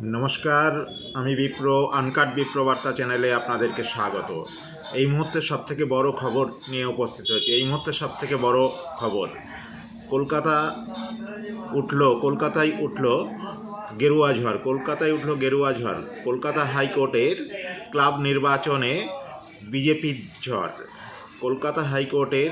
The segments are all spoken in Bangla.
নমস্কার, আমি বিপ্র, আনকাট বিপ্র বার্তা চ্যানেলে আপনাদেরকে স্বাগত। এই মুহূর্তে সবথেকে বড় খবর নিয়ে উপস্থিত হয়েছে। এই মুহূর্তে সবথেকে বড় খবর, কলকাতা উঠল, কলকাতায় উঠল গেরুয়া ঝড়, কলকাতায় উঠল গেরুয়া ঝড়। কলকাতা হাইকোর্টের ক্লাব নির্বাচনে বিজেপির ঝড়। কলকাতা হাইকোর্টের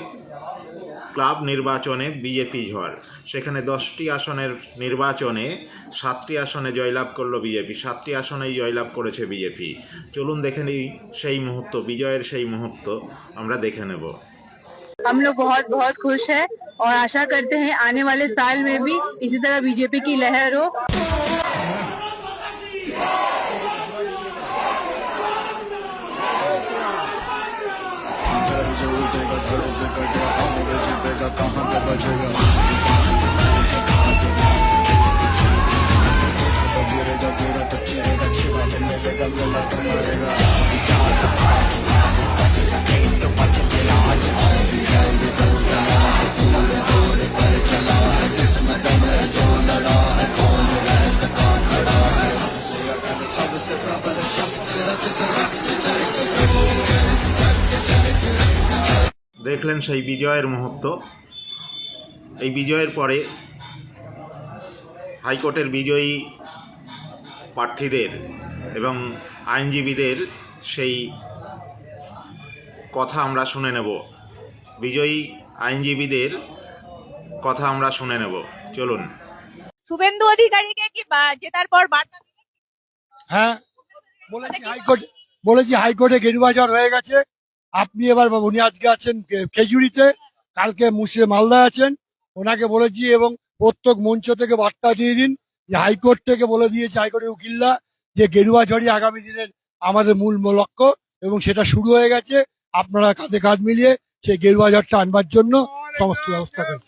ক্লাব নির্বাচনে বিজেপি ঝড় সেখানে দশটি আসনের নির্বাচনে সাতটি আসনে জয়লাভ করলো বিজেপি সাতটি আসনেই জয়লাভ করেছে বিজেপি চলুন দেখে নিই সেই মুহূর্ত বিজয়ের সেই মুহূর্ত আমরা দেখে নেব हम लोग बहुत बहुत खुश हैं और आशा करते हैं आने वाले साल में भी इसी तरह बीजेपी की लहर हो छिपा तो मिलेगा मिला तो मरेगा सबसे प्रबल शस्त्र रचित দেখলেন সেই বিজয়ের মুহূর্ত এই বিজয়ের পরে হাইকোর্টের বিজয়ী প্রার্থীদের এবং আইনজীবীদের সেই কথা আমরা শুনে নেব। বিজয়ী আইনজীবীদের কথা আমরা শুনে নেব। চলুন। শুভেন্দু অধিকারীকে কি বা- জেতার পর বার্তা দিলেন? হ্যাঁ বলেছি হাইকোর্ট বলেছি হাইকোর্টে গেরুবাজার হয়ে গেছে। আপনি এবার উনি আজকে আছেন খেজুরিতে কালকে মুসে মালদায় আছেন। ওনাকে বলেছি এবং প্রত্যেক মঞ্চ থেকে বার্তা দিয়ে দিন যে হাইকোর্ট থেকে বলে দিয়েছে হাইকোর্টের উকিলরা যে গেরুয়াঝড়ি আগামী দিনের আমাদের মূল লক্ষ্য এবং সেটা শুরু হয়ে গেছে, আপনারা কাঁধে কাঁধ মিলিয়ে সেই গেরুয়াঝড়টা আনবার জন্য সমস্ত ব্যবস্থা করেন।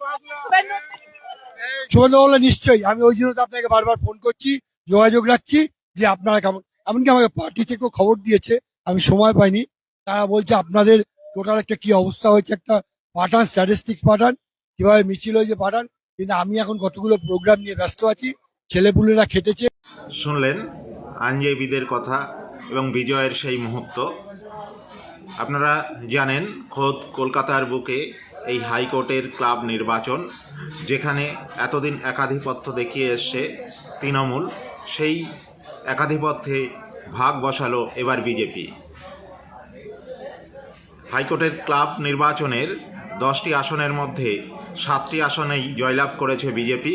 শুভেন্দু নিশ্চয়ই, আমি ওই জন্য আপনাকে বারবার ফোন করছি, যোগাযোগ রাখছি যে আপনারা কেমন, এমনকি আমাকে পার্টি থেকেও খবর দিয়েছে, আমি সময় পাইনি। তারা বলছে, আপনাদের টোটাল একটা কি অবস্থা হয়েছে, একটা পাঠান স্ট্যাটিস্টিক্স পাঠান কীভাবে মিছিল হয়েছে পাঠান কিন্তু আমি এখন কতগুলো প্রোগ্রাম নিয়ে ব্যস্ত আছি, ছেলেপুলেরা খেটেছে। শুনলেন আইনজীবীদের কথা এবং বিজয়ের সেই মুহূর্ত। আপনারা জানেন, খোদ কলকাতার বুকে এই হাইকোর্টের ক্লাব নির্বাচন, যেখানে এতদিন একাধিপত্য দেখিয়ে এসছে তৃণমূল, সেই একাধিপত্যে ভাগ বসালো এবার বিজেপি। হাইকোর্টের ক্লাব নির্বাচনের দশটি আসনের মধ্যে সাতটি আসনেই জয়লাভ করেছে বিজেপি।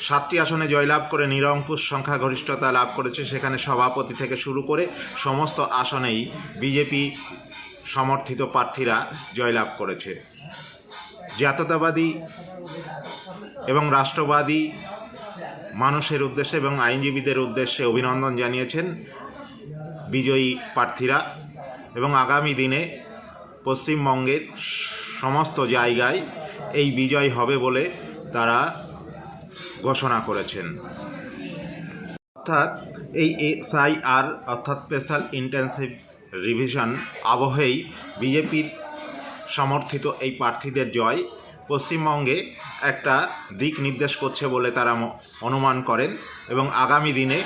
সাতটি আসনে জয়লাভ করে নিরঙ্কুশ সংখ্যাগরিষ্ঠতা লাভ করেছে। সেখানে সভাপতি থেকে শুরু করে সমস্ত আসনেই বিজেপি সমর্থিত প্রার্থীরা জয়লাভ করেছে। জাতীয়তাবাদী এবং রাষ্ট্রবাদী মানুষের উদ্দেশ্যে এবং আইনজীবীদের উদ্দেশ্যে অভিনন্দন জানিয়েছেন বিজয়ী প্রার্থীরা এবং আগামী দিনে পশ্চিমবঙ্গের সমস্ত জায়গায় এই বিজয় হবে বলে তারা ঘোষণা করেছেন। অর্থাৎ এই এসআইআর, অর্থাৎ স্পেশাল ইন্টেন্সিভ রিভিশন আবহেই বিজেপির সমর্থিত এই প্রার্থীদের জয় পশ্চিমবঙ্গে একটা দিক নির্দেশ করছে বলে তারা অনুমান করেন এবং আগামী দিনে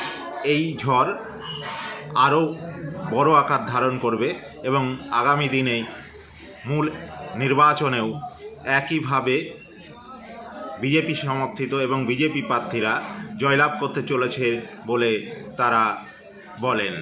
এই ঝড় আরও বড় আকার ধারণ করবে এবং আগামী দিনে মূল নির্বাচনেও একইভাবে বিজেপি সমর্থিত এবং বিজেপি প্রার্থীরা জয়লাভ করতে চলেছে বলে তারা বলেন।